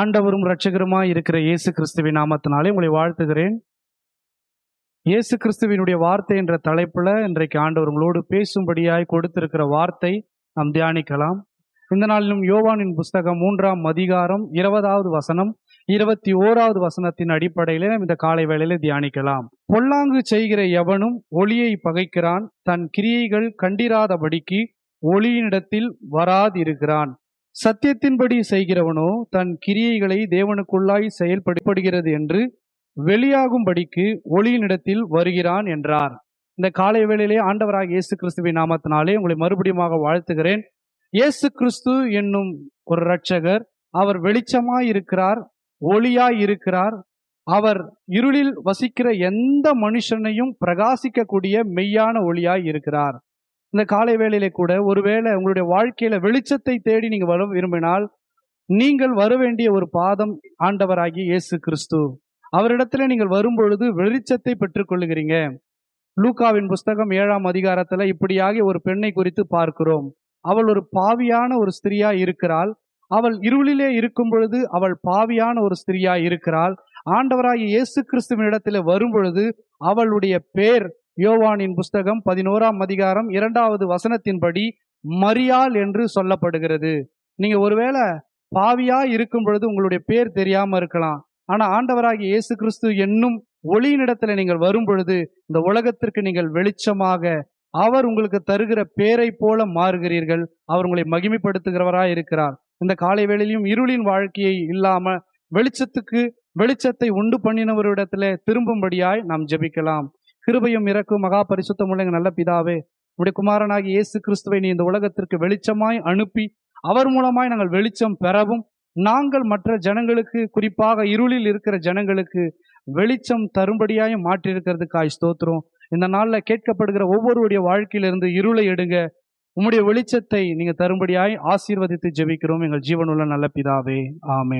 ஆண்டவரும் இரட்சகருமாய் இருக்கிற இயேசு கிறிஸ்துவின் நாமத்தினாலே உங்களை வாழ்த்துகிறேன். இயேசு கிறிஸ்துவினுடைய வார்த்தை என்ற தலைப்புல இன்றைக்கு ஆண்டவர் உங்களோடு பேசும்படியாய் கொடுத்திருக்கிற வார்த்தை நாம் தியானிக்கலாம். இந்த நாளிலும் யோவானின் புஸ்தகம் மூன்றாம் அதிகாரம் இருபதாவது வசனம் இருபத்தி ஓராவது வசனத்தின் அடிப்படையிலே நாம் இந்த காலை வேளையில தியானிக்கலாம். பொல்லாங்கு செய்கிற எவனும் ஒளியை பகைக்கிறான் தன் கிரியைகள் கண்டிராதபடிக்கு ஒளியினிடத்தில் வராதிருக்கிறான். சத்தியத்தின்படி செய்கிறவனோ தன் கிரியைகளை தேவனுக்குள்ளாய் செயல்படுகிறது என்று வெளியாகும்படிக்கு ஒளியினிடத்தில் வருகிறான் என்றார். இந்த காலை வேளையிலே ஆண்டவராக இயேசு கிறிஸ்துவின் நாமத்தினாலே உங்களை மறுபடியுமாக வாழ்த்துகிறேன். இயேசு கிறிஸ்து என்னும் ஒரு இரட்சகர் அவர் வெளிச்சமாய் இருக்கிறார் ஒளியாய் இருக்கிறார். அவர் இருளில் வசிக்கிற எந்த மனுஷனையும் பிரகாசிக்கக்கூடிய மெய்யான ஒளியாய் இருக்கிறார். இந்த காலை வேளையிலே கூட ஒருவேளை உங்களுடைய வாழ்க்கையில வெளிச்சத்தை தேடி நீங்க வர விரும்பினால் நீங்கள் வர வேண்டிய ஒரு பாதம் ஆண்டவராகிய இயேசு கிறிஸ்து. அவரிடத்துல நீங்கள் வரும்பொழுது வெளிச்சத்தை பெற்றுக்கொள்ளுகிறீங்க லூகாவின் புஸ்தகம் ஏழாம் அதிகாரத்துல இப்படியாக ஒரு பெண்ணை குறித்து பார்க்கிறோம். அவள் ஒரு பாவியான ஒரு ஸ்திரியா இருக்கிறாள். அவள் இருளிலே இருக்கும் பொழுது அவள் பாவியான ஒரு ஸ்திரியா இருக்கிறாள். ஆண்டவராகிய இயேசு கிறிஸ்துவின் இடத்துல வரும் பொழுது அவளுடைய பேர் யோவானின் புஸ்தகம் பதினோராம் அதிகாரம் இரண்டாவது வசனத்தின்படி மரியாள் என்று சொல்லப்படுகிறது. நீங்க ஒருவேளை பாவியா இருக்கும் பொழுது உங்களுடைய பேர் தெரியாம இருக்கலாம். ஆனா ஆண்டவராகிய இயேசு கிறிஸ்து என்னும் ஒளியினிடத்துல நீங்கள் வரும் பொழுது இந்த உலகத்திற்கு நீங்கள் வெளிச்சமாக அவர் உங்களுக்கு தருகிற பேரை போல மாறுகிறீர்கள். அவர் உங்களை மகிமைப்படுத்துகிறவராய் இருக்கிறார். இந்த காலை வேளையிலும் இருளின் வாழ்க்கையை இல்லாம வெளிச்சத்துக்கு வெளிச்சத்தை உண்டு பண்ணினவரிடத்துல திரும்பும்படியாய் நாம் ஜெபிக்கலாம். கிருபையும் இறக்கும் மகா பரிசுத்தம் எங்கள் நல்ல பிதாவே உடைய குமாரனாகி இயேசு கிறிஸ்துவை நீ இந்த உலகத்திற்கு வெளிச்சமாய் அனுப்பி அவர் மூலமாய் நாங்கள் வெளிச்சம் பெறவும் நாங்கள் மற்ற ஜனங்களுக்கு குறிப்பாக இருளில் இருக்கிற ஜனங்களுக்கு வெளிச்சம் தரும்படியாயும் மாற்றியிருக்கிறதுக்காய் ஸ்தோத்திரம். இந்த நாளில் கேட்கப்படுகிற ஒவ்வொருடைய வாழ்க்கையிலிருந்து இருளை எடுங்க. உம்முடைய வெளிச்சத்தை நீங்கள் தரும்படியாய் ஆசீர்வதித்து ஜெபிக்கிறோம். எங்கள் ஜீவனுள்ள நல்ல பிதாவே. ஆமே